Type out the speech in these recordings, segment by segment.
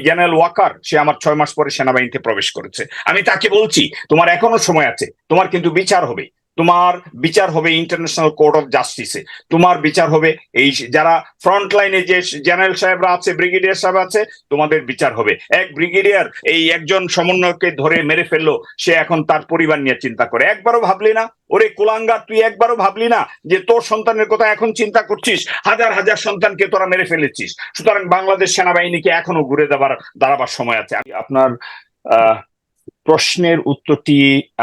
General Waker সে আমার ছয় মাস পরে সেনাবাহিনীতে প্রবেশ করেছে। আমি তাকে বলছি, তোমার এখনও সময় আছে। তোমার কিন্তু বিচার হবে। তোমার বিচার হবে ইন্টারন্যাশনাল কোর্ট অফ জাস্টিসে তোমার বিচার হবে এই যারা ফ্রন্ট লাইনে যে জেনারেল সাহেবরা আছে ব্রিগেডিয়ার সাহেব আছে, তোমাদের বিচার হবে। এক ব্রিগেডিয়ার এই একজন সমন্বয়কে ধরে মেরে ফেলল, সে এখন তার পরিবার নিয়ে চিন্তা করে। একবারও ভাবলি না? ওরে কুলাঙ্গার, তুই একবারও ভাবলি না যে তোর সন্তানের কথা এখন চিন্তা করছিস? হাজার হাজার সন্তানকে তোরা মেরে ফেলেছিস। সুতরাং বাংলাদেশ সেনাবাহিনীকে এখনও ঘুরে দেবার, দাঁড়াবার সময় আছে। আপনার প্রশ্নের উত্তরটি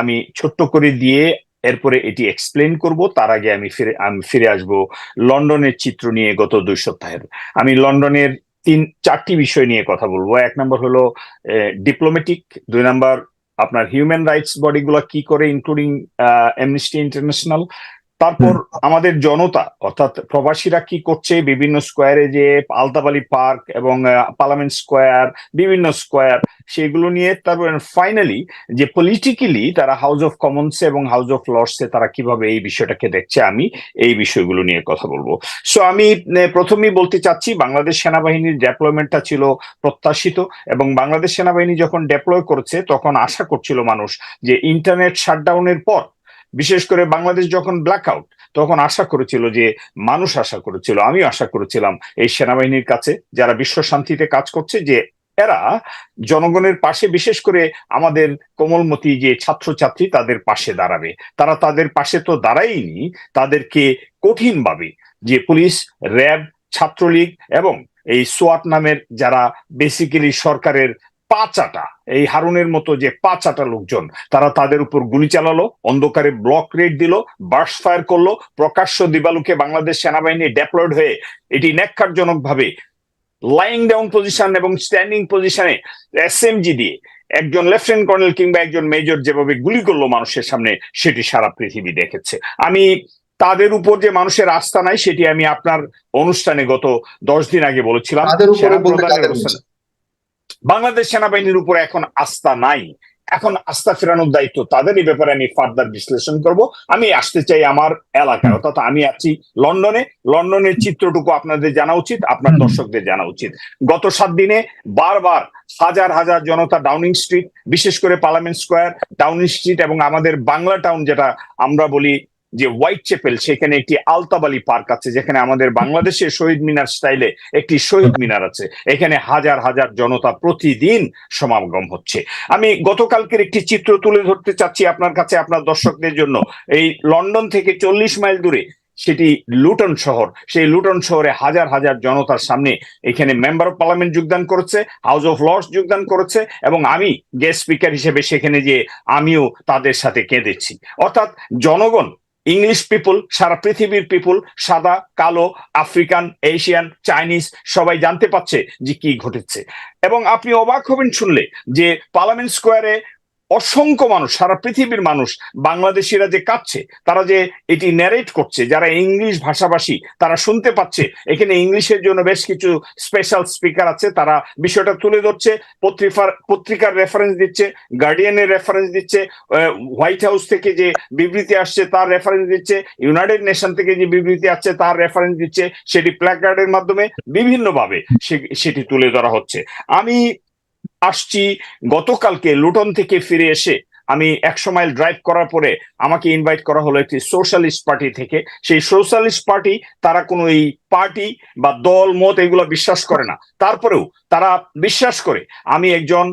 আমি ছোট্ট করে দিয়ে এরপরে এটি এক্সপ্লেন করব, তার আগে আমি ফিরে আমি ফিরে আসব লন্ডনের চিত্র নিয়ে গত দুই সপ্তাহের। আমি লন্ডনের তিন, চারটি বিষয় নিয়ে কথা বলব। এক নম্বর হলো ডিপ্লোমেটিক দুই নম্বর আপনার হিউম্যান রাইটস বডিগুলো কি করে ইনক্লুডিং অ্যামনিস্টি ইন্টারন্যাশনাল তারপর আমাদের জনতা অর্থাৎ প্রবাসীরা কি করছে? বিভিন্ন স্কোয়ারে যে আলতাবালি পার্ক এবং পার্লামেন্ট স্কোয়ার বিভিন্ন স্কোয়ার সেগুলো নিয়ে তারপর ফাইনালি যে পলিটিক্যালি তারা হাউস অফ কমন্স এবং হাউস অফ লর্ডসে তারা কীভাবে এই বিষয়টাকে দেখছে আমি এই বিষয়গুলো নিয়ে কথা বলব। সো আমি প্রথমেই বলতে চাচ্ছি বাংলাদেশ সেনাবাহিনীর ডেপ্লয়মেন্টটা ছিল প্রত্যাশিত এবং বাংলাদেশ সেনাবাহিনী যখন ডেপ্লয় করছে তখন আশা করছিল মানুষ যে ইন্টারনেট শাটডাউনের পর বিশেষ করে বাংলাদেশ যখন ব্ল্যাক আউট তখন আশা করেছিল যে মানুষ আশা করেছিল, আমিও আশা করেছিলাম এই সেনাবাহিনীর কাছে, যারা বিশ্ব শান্তিতে কাজ করছে, যে এরা জনগণের পাশে, বিশেষ করে আমাদের কোমলমতি যে ছাত্রছাত্রী তাদের পাশে দাঁড়াবে। তারা তাদের পাশে তো দাঁড়ায়নি তাদেরকে কঠিনভাবে যে পুলিশ, র্যাব, ছাত্রলীগ এবং এই সোয়াট নামের যারা বেসিক্যালি সরকারের পাচাটা এই হারুনের মতো যে পাচাটা লোকজন তারা তাদের উপর গুলি চালালো অন্ধকারে ব্লক রেড দিল বার্স ফায়ার করল প্রকাশ্য দিবালুকে বাংলাদেশ সেনাবাহিনী ডেপ্লয়েড হয়ে এটি ন্যাক্কারজনক ভাবে লাইং ডাউন পজিশন এবং স্ট্যান্ডিং পজিশনে এসএমজি দিয়ে একজন লেফটেন্যান্ট কর্নেল কিংবা একজন মেজর যেভাবে গুলি করল মানুষের সামনে সেটি সারা পৃথিবী দেখেছে। আমি তাদের উপর যে মানুষের আস্থা নাই সেটি আমি আপনার অনুষ্ঠানে গত দশ দিন আগে বলেছিলাম। বাংলাদেশ সেনাবাহিনীর উপর এখন আস্থা নাই। এখন আস্থা ফেরানোর দায়িত্ব তাদের এই ব্যাপারে আমি ফার্দার বিশ্লেষণ করব। আমি আসতে চাই আমার এলাকায় অর্থাৎ আমি আছি লন্ডনে। লন্ডনের চিত্রটুকু আপনাদের জানা উচিত আপনার দর্শকদের জানা উচিত। গত সাত দিনে বারবার হাজার হাজার জনতা ডাউনিং স্ট্রিট বিশেষ করে পার্লামেন্ট স্কোয়ার ডাউনিং স্ট্রিট এবং আমাদের বাংলা টাউন যেটা আমরা বলি যে হোয়াইট চেপেল সেখানে একটি আলতাবালি পার্ক আছে যেখানে আমাদের বাংলাদেশের শহীদ মিনার স্টাইলে একটি শহীদ মিনার আছে। এখানে হাজার হাজার জনতা প্রতিদিন সমাগম হচ্ছে। আমি গতকালকের একটি চিত্র তুলে ধরতে চাচ্ছি আপনার কাছে আপনার দর্শকদের জন্য। এই লন্ডন থেকে চল্লিশ মাইল দূরে সেটি লুটন শহর। সেই লুটন শহরে হাজার হাজার জনতার সামনে এখানে মেম্বার অফ পার্লামেন্ট যোগদান করেছে হাউস অফ লর্ডস যোগদান করেছে এবং আমি গেস্ট স্পিকার হিসেবে সেখানে যে আমিও তাদের সাথে কেঁদেছি। অর্থাৎ জনগণ ইংলিশ পিপুল সারা পৃথিবীর পিপুল সাদা, কালো আফ্রিকান এশিয়ান চাইনিজ সবাই জানতে পারছে যে কি ঘটেছে। এবং আপনি অবাক হবেন শুনলে যে পার্লামেন্ট স্কোয়ারে অসংখ্য মানুষ, সারা পৃথিবীর মানুষ, বাংলাদেশিরা যে কাঁদছে, তারা যে এটি ন্যারেট করছে, যারা ইংলিশ ভাষাভাষী, তারা শুনতে পাচ্ছে, এখানে ইংলিশের জন্য বেশ কিছু স্পেশাল স্পিকার আছে, তারা বিষয়টা তুলে ধরছে পত্রিকার পত্রিকার রেফারেন্স দিচ্ছে গার্ডিয়ানের রেফারেন্স দিচ্ছে হোয়াইট হাউস থেকে যে বিবৃতি আসছে, তার রেফারেন্স দিচ্ছে ইউনাইটেড নেশন থেকে যে বিবৃতি আসছে, তার রেফারেন্স দিচ্ছে, সেটি প্ল্যাকার্ডের মাধ্যমে বিভিন্নভাবে সেটি তুলে ধরা হচ্ছে। আমি আসছি, গতকালকে লুটন থেকে ফিরে এসে আমি একশো মাইল ড্রাইভ করার পরে আমাকে ইনভাইট করা হলো একটি সোশ্যালিস্ট পার্টি থেকে। সেই সোশ্যালিস্ট পার্টি তারা কোনো এই পার্টি বা দল, মত এগুলো বিশ্বাস করে না। তারপরেও তারা বিশ্বাস করে, আমি একজন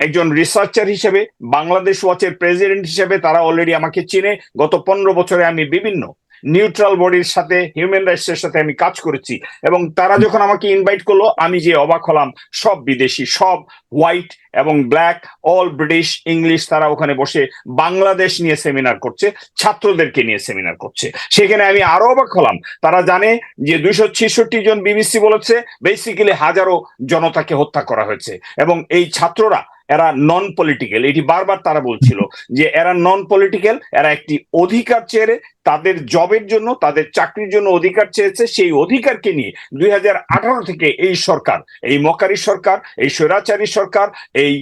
একজন রিসার্চার হিসেবে, বাংলাদেশ ওয়াচের প্রেসিডেন্ট হিসেবে তারা অলরেডি আমাকে চিনে। গত পনেরো বছরে আমি বিভিন্ন নিউট্রাল বডির সাথে হিউম্যান রাইটস এর সাথে আমি কাজ করেছি। এবং তারা যখন আমাকে ইনভাইট করল, আমি যে অবাক হলাম, সব বিদেশি, সব হোয়াইট এবং ব্ল্যাক অল ব্রিটিশ ইংলিশ তারা ওখানে বসে বাংলাদেশ নিয়ে সেমিনার করছে, ছাত্রদেরকে নিয়ে সেমিনার করছে। সেখানে আমি আরও অবাক হলাম। তারা জানে যে দুইশো ছেষট্টি জন বিবিসি বলেছে বেসিক্যালি হাজারো জনতাকে হত্যা করা হয়েছে। এবং এই ছাত্ররা, এরা নন পলিটিক্যাল এটি বারবার তারা বলছিল যে এরা নন পলিটিক্যাল এরা একটি অধিকার চেয়ে তাদের জবের জন্য, তাদের চাকরির জন্য অধিকার চেয়েছে, সেই অধিকারকে নিয়ে দুই হাজার আঠারো থেকে এই সরকার, এই মকারি সরকার, এই স্বৈরাচারী সরকার, এই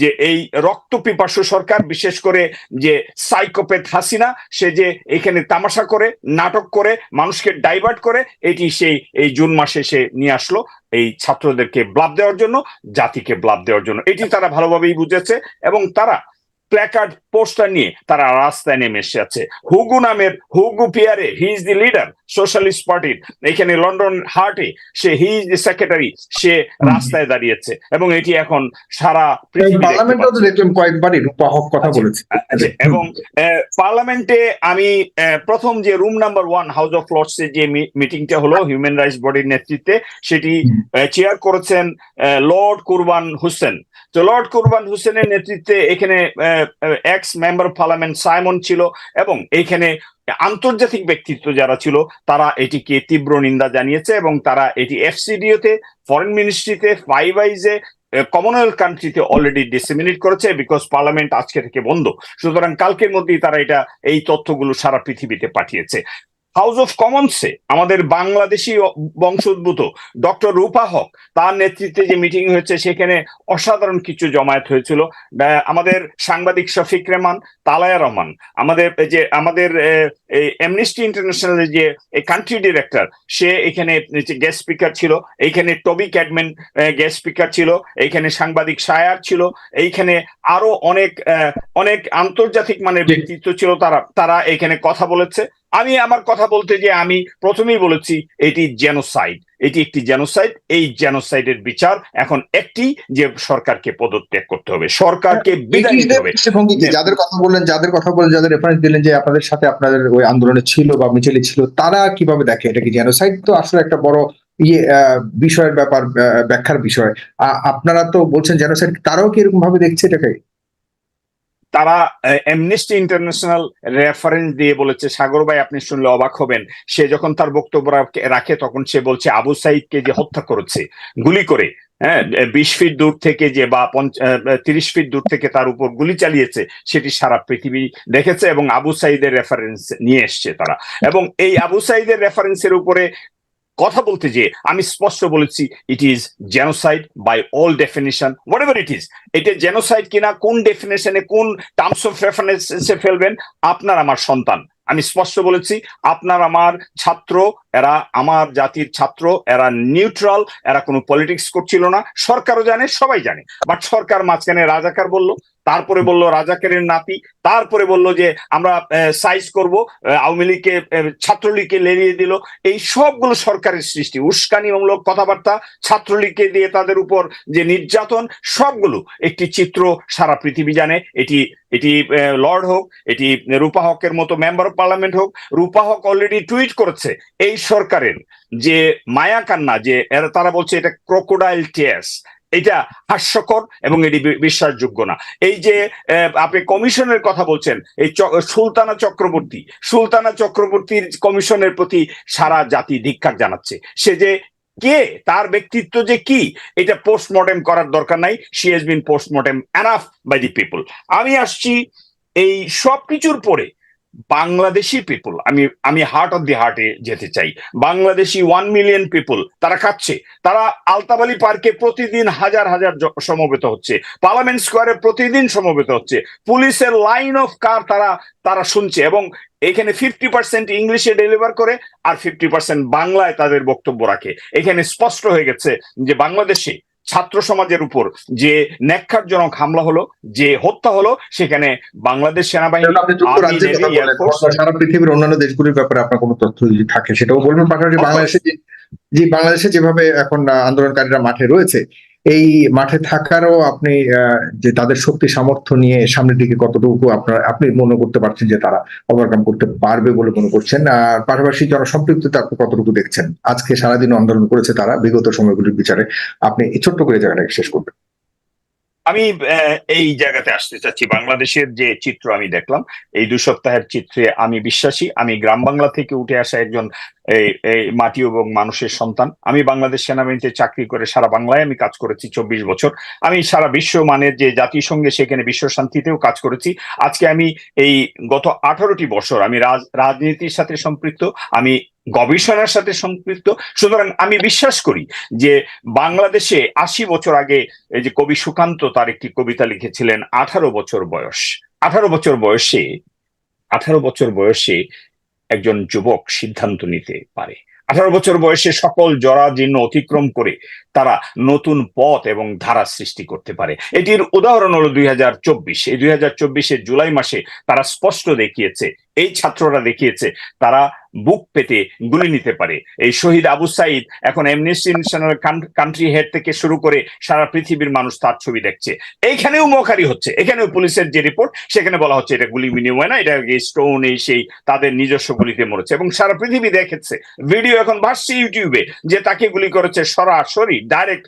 যে এই রক্ত পিপাসু সরকার, বিশেষ করে যে সাইকোপ্যাথ হাসিনা, সে যে এখানে তামাশা করে, নাটক করে, মানুষকে ডাইভার্ট করে, এটি সেই, এই জুন মাসে সে নিয়ে আসলো এই ছাত্রদেরকে ব্লাব দেওয়ার জন্য, জাতিকে ব্লাব দেওয়ার জন্য। এটি তারা ভালোভাবেই বুঝেছে এবং তারা প্ল্যাকার্ড পোস্টার নিয়ে তারা রাস্তায় নেমে এসে এসেছে। হুগু নামের Hugo Pierre he is the leader socialist পার্টির এখানে লন্ডন হার্টে সে হি ইজ দি সেক্রেটারি সে রাস্তায় দাঁড়িয়েছে এবং এটি এখন সারা কয়েকবারই কথা আচ্ছা, বলেছে। আচ্ছা, এবং আহ, পার্লামেন্টে আমি প্রথম যে room number one House of Lords যে মিটিংটা হলো হিউম্যান রাইটস বডির নেতৃত্বে সেটি চেয়ার করেছেন লর্ড কুরবান হোসেন তো লর্ড কুরবান হোসেনের নেতৃত্বে এখানে এক্স মেম্বার পার্লামেন্ট সাইমন ছিল এবং এখানে আন্তর্জাতিক ব্যক্তিত্ব যারা ছিল, তারা এটিকে তীব্র নিন্দা জানিয়েছে এবং তারা এটি এফসিডিওতে ফরেন মিনিস্ট্রিতে ফাইভ আইজে কমনওয়েলথ কান্ট্রিতে অলরেডি ডিসেমিনেট করেছে বিকজ পার্লামেন্ট আজকে থেকে বন্ধ। সুতরাং কালকের মধ্যেই তারা এটা, এই তথ্যগুলো সারা পৃথিবীতে পাঠিয়েছে। হাউস অফ কমন্সে আমাদের বাংলাদেশি বংশোদ্ভূত ডক্টর রূপা হক তার নেতৃত্বে যে মিটিং হয়েছে সেখানে অসাধারণ কিছু জমায়েত হয়েছিল। আমাদের সাংবাদিক শফিক রেহমান তালায়া রহমান আমাদের এই যে আমাদের এমনিস্টি ইন্টারন্যাশনালের যে কান্ট্রি ডিরেক্টর সে এখানে গেস্ট স্পিকার ছিল এইখানে টবি ক্যাডম্যান গেস্ট স্পিকার ছিল এইখানে সাংবাদিক সায়ার ছিল এইখানে আরও অনেক অনেক আন্তর্জাতিক মানের ব্যক্তিত্ব ছিল তারা তারা এখানে কথা বলেছে। আমি আমার কথা বলতে যে আমি প্রথমেই বলেছি এটি জেনোসাইড এটি একটি জেনোসাইড এই জেনোসাইডের বিচার এখন একটি যে সরকারকে পদত্যাগ করতে হবে সরকারকে বিদায় নিতে হবে। দৃষ্টিভঙ্গি যাদের কথা বললেন যাদের কথা বললেন যাদের রেফারেন্স দিলেন যে আপনাদের সাথে আপনাদের ওই আন্দোলনে ছিল বা মিছিলে ছিল তারা কীভাবে দেখে এটা কি জেনোসাইড তো আসলে একটা বড় ইয়ে আহ, বিষয়ের ব্যাপার ব্যাখ্যার বিষয়। আপনারা তো বলছেন জেনোসাইড তারাও কি এরকম ভাবে দেখছে এটাকে? তারা এমনিস্টি ইন্টারন্যাশনাল রেফারেন্স দিয়ে বলেছে, সাগর ভাই, আপনি শুনলে অবাক হবেন। সে যখন তার বক্তব্য রাখে তখন সে বলছে, আবু সাইদকে যে হত্যা করেছে, গুলি করে হ্যাঁ বিশ ফিট দূর থেকে যে বা তিরিশ ফিট দূর থেকে তার উপর গুলি চালিয়েছে, সেটি সারা পৃথিবী দেখেছে এবং আবু সাইদের রেফারেন্স নিয়ে এসছে তারা। এবং এই আবু সাইদের রেফারেন্সের উপরে কথা বলতে যে আমি স্পষ্ট বলেছি it is genocide by all definition whatever it is এটা জেনোসাইড কিনা, কোন ডেফিনেশনে কোন টার্মস অফ রেফারেন্সে ফেলবেন, আপনার আমার সন্তান। আমি স্পষ্ট বলেছি, আপনার আমার ছাত্র, এরা আমার জাতির ছাত্র, এরা নিউট্রাল এরা কোনো পলিটিক্স করছিল না। সরকারও জানে, সবাই জানে। বাট সরকার মাঝখানে রাজাকার বলল তারপরে বলল রাজাকারের নাতি, তারপরে বলল যে আমরা সাইজ করব আওয়ামী লীগকে ছাত্রলীগকে লেলিয়ে দিল। এই সবগুলো সরকারের সৃষ্টি উস্কানিমূলক কথাবার্তা, ছাত্রলীগকে দিয়ে তাদের উপর যে নির্যাতন, সবগুলো একটি চিত্র সারা পৃথিবী জানে। এটি এটি লর্ড হোক, এটি রূপা হকের মতো মেম্বার অফ পার্লামেন্ট হোক, রূপা হক অলরেডি টুইট করেছে এই সরকারের যে মায়া কান্না, যে তারা বলছে এটা ক্রোকোডাইল টিয়ার্স এটা হাস্যকর এবং এটি বিশ্বাসযোগ্য না। এই যে আপনি কমিশনের কথা বলছেন, এই সুলতানা চক্রবর্তী, সুলতানা চক্রবর্তীর কমিশনের প্রতি সারা জাতি ধিক্কার জানাচ্ছে। সে যে কে, তার ব্যক্তিত্ব যে কি, এটা পোস্টমর্টেম করার দরকার নাই। She has been postmortem enough by the people আমি আসছি এই সব কিছুর পরে বাংলাদেশি পিপল আমি আমি হার্ট অফ দি হার্টে যেতে চাই। বাংলাদেশি ওয়ান মিলিয়ন পিপল তারা খাচ্ছে তারা আলতাবালি পার্কে প্রতিদিন হাজার হাজার সমবেত হচ্ছে। পার্লামেন্ট স্কোয়ারে প্রতিদিন সমবেত হচ্ছে। পুলিশের লাইন অফ কার তারা তারা শুনছে এবং এখানে ফিফটি পার্সেন্ট ইংলিশে ডেলিভার করে আর ফিফটি পার্সেন্ট বাংলায় তাদের বক্তব্য রাখে। এখানে স্পষ্ট হয়ে গেছে যে বাংলাদেশে ছাত্র সমাজের উপর যে ন্যাক্ষারজনক হামলা হলো যে হত্যা হলো সেখানে বাংলাদেশ সেনাবাহিনী সারা পৃথিবীর অন্যান্য দেশগুলির ব্যাপারে আপনার কোনো তথ্য যদি থাকে সেটাও বলবেন। পাশাপাশি বাংলাদেশে যে বাংলাদেশে যেভাবে এখন আন্দোলনকারীরা মাঠে রয়েছে এই মাঠে থাকারও আপনি যে তাদের শক্তি সামর্থ্য নিয়ে সামনের দিকে কতটুকু আপনার, আপনি মনে করতে পারছেন যে তারা ওভারকাম করতে পারবে বলে মনে করছেন? আর পাশাপাশি জনসম্পৃক্ততা আপনি কতটুকু দেখছেন? আজকে সারাদিন আন্দোলন করেছে তারা, বিগত সময়গুলির বিচারে। আপনি ছোট্ট করে জায়গাটাকে শেষ করবেন। আমি এই জায়গাতে আসতে চাচ্ছি। বাংলাদেশের যে চিত্র আমি দেখলাম, এই দু সপ্তাহের চিত্রে আমি বিশ্বাসী। আমি গ্রাম বাংলা থেকে উঠে আসা একজন এই মাটি এবং মানুষের সন্তান। আমি বাংলাদেশ সেনাবাহিনীতে চাকরি করে সারা বাংলায় আমি কাজ করেছি চব্বিশ বছর। আমি সারা বিশ্ব মানের যে জাতিসংঘে সেখানে বিশ্ব শান্তিতেও কাজ করেছি। আজকে আমি এই গত আঠারোটি বছর আমি রাজ- রাজনীতির সাথে সম্পৃক্ত। আমি গবেষণার সাথে সম্পৃক্ত। সুতরাং আমি বিশ্বাস করি যে বাংলাদেশে আশি বছর আগে এই যে কবি সুকান্ত তার একটি কবিতা লিখেছিলেন, আঠারো বছর বয়স। আঠারো বছর বয়সে, আঠারো বছর বয়সে একজন যুবক সিদ্ধান্ত নিতে পারে। আঠারো বছর বয়সে সকল জরাজীর্ণ অতিক্রম করে তারা নতুন পথ এবং ধারা সৃষ্টি করতে পারে। এটির উদাহরণ হলো দুই হাজার চব্বিশ। এই দুই হাজার চব্বিশের জুলাই মাসে তারা স্পষ্ট দেখিয়েছে এই ছাত্ররা দেখিয়েছে, তারা বুক পেতে গুলি নিতে পারে। এই শহীদ আবু সাইদ এখন এমনেস্টি ইন্টারন্যাশনাল কান্ট্রি হেড থেকে শুরু করে সারা পৃথিবীর মানুষ তার ছবি দেখছে। এইখানেও মখারি হচ্ছে, এখানেও পুলিশের যে রিপোর্ট সেখানে বলা হচ্ছে এটা গুলি বিনিময় না এটা স্টোন এই সেই তাদের নিজস্ব গুলিতে মরেছে এবং সারা পৃথিবী দেখেছে। ভিডিও এখন ভাসছে ইউটিউবে যে তাকে গুলি করেছে সরাসরি ডাইরেক্ট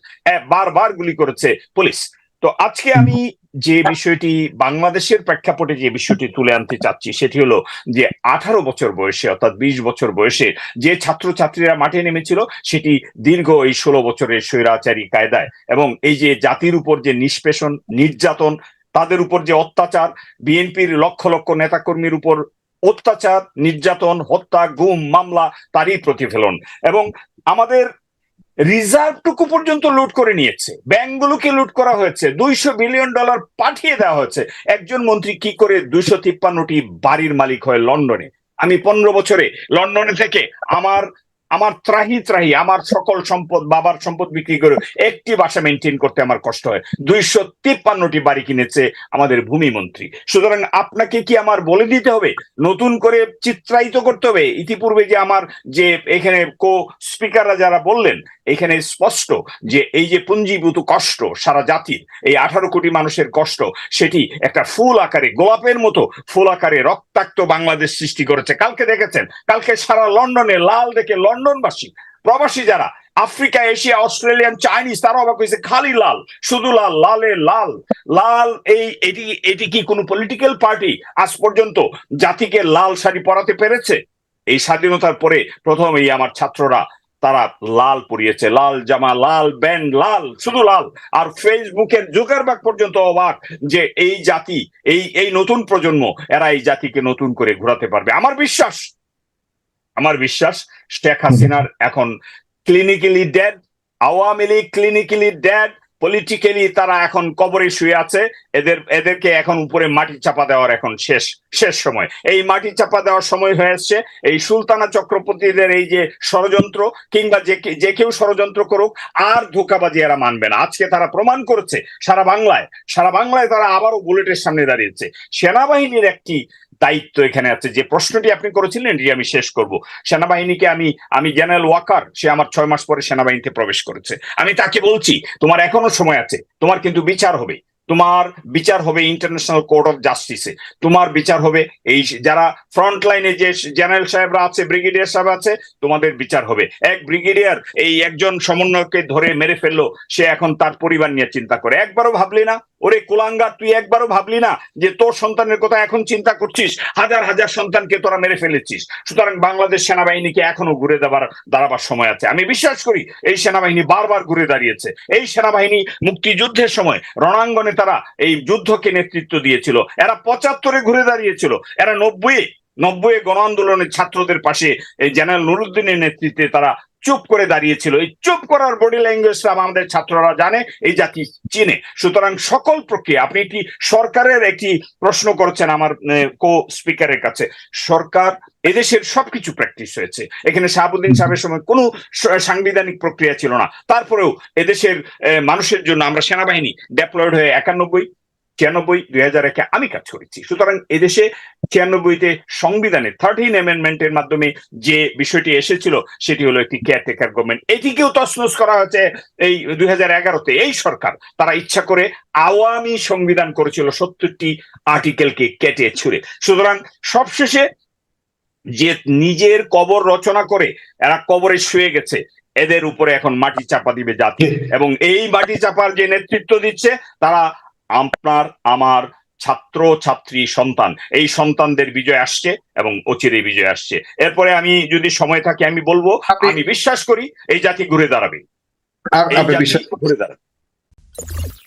বারবার গুলি করেছে পুলিশ। তো আজকে আমি যে বিষয়টি বাংলাদেশের প্রেক্ষাপটে যে বিষয়টি তুলে আনতে চাচ্ছি, সেটি হলো যে আঠারো বছর বয়সে, অর্থাৎ বিশ বছর বয়সে যে ছাত্রছাত্রীরা মাঠে নেমেছিল, সেটি দীর্ঘ এই ষোলো বছরের স্বৈরাচারী কায়দায় এবং এই যে জাতির উপর যে নিষ্পেষণ, নির্যাতন, তাদের উপর যে অত্যাচার, বিএনপির লক্ষ লক্ষ নেতাকর্মীর উপর অত্যাচার, নির্যাতন, হত্যা, গুম, মামলা, তারই প্রতিফলন। এবং আমাদের রিজার্ভটুকু পর্যন্ত লুট করে নিয়েছে। ব্যাংকগুলোকে লুট করা হয়েছে। দুইশো বিলিয়ন ডলার পাঠিয়ে দেওয়া হয়েছে। একজন মন্ত্রী কি করে দুইশো তিপ্পান্নটি বাড়ির মালিক হয় লন্ডনে? আমি পনেরো বছরে লন্ডনে থেকে আমার আমার ত্রাহি ত্রাহি, আমার সকল সম্পদ, বাবার সম্পদ বিক্রি করে একটি বাসা মেনটেন করতে আমার কষ্ট হয়। দুইশো তিপ্পান্নটি বাড়ি কিনেছে আমাদের ভূমি মন্ত্রী। সুতরাং আপনাকে কি আমার বলে দিতে হবে? নতুন করে চিত্রায়িত করতে হবে? ইতিপূর্বে যে আমার যে এখানে কো স্পিকাররা যারা বললেন এখানে স্পষ্ট যে এই যে পুঞ্জীভূত কষ্ট সারা জাতির, এই আঠারো কোটি মানুষের কষ্ট, সেটি একটা ফুল আকারে, গোলাপের মতো ফুল আকারে রক্তাক্ত বাংলাদেশ সৃষ্টি করেছে। কালকে দেখেছেন, কালকে সারা লন্ডনে, লাল দেখে লন্ডনবাসী, প্রবাসী যারা, আফ্রিকা, এশিয়া, অস্ট্রেলিয়ান, চাইনিজ তারা অবাক হয়েছে, খালি লাল, শুধু লাল, লালে লাল। লাল এই, এটি এটি কি কোনো পলিটিক্যাল পার্টি আজ পর্যন্ত জাতিকে লাল শাড়ি পরাতে পেরেছে? এই স্বাধীনতার পরে প্রথম এই আমার ছাত্ররা তারা লাল পরিয়েছে, লাল জামা, লাল ব্যান্ড, লাল, শুধু লাল। আর ফেসবুকের জুকারবাগ পর্যন্ত অবাক যে এই জাতি, এই এই নতুন প্রজন্ম, এরা এই জাতিকে নতুন করে ঘোরাতে পারবে। আমার বিশ্বাস আমার বিশ্বাস, শেখ হাসিনার এখন clinically dead Awami League clinically dead politically তারা এখন কবরে শুয়ে আছে, এদের, এদেরকে এখন উপরে মাটি চাপা দেওয়ার এখন শেষ শেষ সময়। এই মাটি চাপা দেওয়ার সময় হয়ে আসছে, এই সুলতানা চক্রবর্তীদের এই যে ষড়যন্ত্র, কিংবা যে যে কেউ ষড়যন্ত্র করুক, আর ধোকাবাজি এরা মানবে না। আজকে তারা প্রমাণ করেছে, সারা বাংলায় সারা বাংলায় তারা আবারও বুলেটের সামনে দাঁড়িয়েছে। সেনাবাহিনীর একটি দায়িত্ব এখানে আছে, যে প্রশ্নটি আপনি করেছিলেন, এটি আমি শেষ করব। সেনাবাহিনীকে আমি আমি জেনারেল ওয়াকার, সে আমার ছয় মাস পরে সেনাবাহিনীতে প্রবেশ করেছে। আমি তাকে বলছি, তোমার এখনও সময় আছে। তোমার কিন্তু বিচার হবে। তোমার বিচার হবে ইন্টারন্যাশনাল কোর্ট অফ জাস্টিসে তোমার বিচার হবে এই যারা ফ্রন্ট লাইনে যে জেনারেল সাহেবরা আছে ব্রিগেডিয়ার সাহেব আছে, তোমাদের বিচার হবে। এক ব্রিগেডিয়ার এই একজন সমন্বয়কে ধরে মেরে ফেলল, সে এখন তার পরিবার নিয়ে চিন্তা করে। একবারও ভাবলি না? ওরে কুলাঙ্গার তুই একবারও ভাবলি না যে তোর সন্তানের কথা এখন চিন্তা করছিস? হাজার হাজার সন্তানকে তোরা মেরে ফেলেছিস। সুতরাং বাংলাদেশ সেনাবাহিনীকে এখনও ঘুরে দেবার, দাঁড়াবার সময় আছে। আমি বিশ্বাস করি, এই সেনাবাহিনী বারবার ঘুরে দাঁড়িয়েছে। এই সেনাবাহিনী মুক্তিযুদ্ধের সময় রণাঙ্গনে তারা এই যুদ্ধকে নেতৃত্ব দিয়েছিল। এরা পঁচাত্তরে ঘুরে দাঁড়িয়েছিল। এরা নব্বই নব্বই গণ আন্দোলনের ছাত্রদের পাশে এই জেনারেল নুরুদ্দিনের নেতৃত্বে তারা চুপ করে দাঁড়িয়েছিল। এই চুপ করার বডি ল্যাঙ্গুয়েজটা আমাদের ছাত্ররা জানে, এই জাতি চিনে। সুতরাং সকল প্রক্রিয়া, আপনি একটি সরকারের একটি প্রশ্ন করেছেন আমার কো স্পিকারের কাছে? সরকার এদেশের সবকিছু প্র্যাকটিস হয়েছে। এখানে শাহাবুদ্দিন সাহেবের সময় কোনো সাংবিধানিক প্রক্রিয়া ছিল না। তারপরেও এদেশের মানুষের জন্য আমরা সেনাবাহিনী ডেপ্লয়েড হয়ে একানব্বই ছিয়ানব্বই দুই হাজার একে আমি কাজ করেছি। সুতরাং এদেশে ছিয়ানব্বইতে সংবিধানের থার্টিন অ্যামেন্ডমেন্টের মাধ্যমে যে বিষয়টি এসেছিল সেটি হলো একটি কেয়ারটেকার গভর্নমেন্ট এটিকেও তছনছ করা হয়েছে এই দুই হাজার এগারোতে। এই সরকার তারা ইচ্ছা করে আওয়ামী সংবিধান করেছিল সত্তরটি আর্টিকেলকে কেটে ছুড়ে। সুতরাং সবশেষে যে নিজের কবর রচনা করে এরা কবরে শুয়ে গেছে। এদের উপরে এখন মাটি চাপা দিবে জাতি। এবং এই মাটি চাপার যে নেতৃত্ব দিচ্ছে তারা আপনার আমার ছাত্র ছাত্রী সন্তান এই সন্তানদের বিজয় আসছে এবং অচিরে বিজয় আসছে। এরপরে আমি যদি সময় থাকে আমি বলব আমি বিশ্বাস করি এই জাতি ঘুরে দাঁড়াবে। ঘুরে দাঁড়াবে।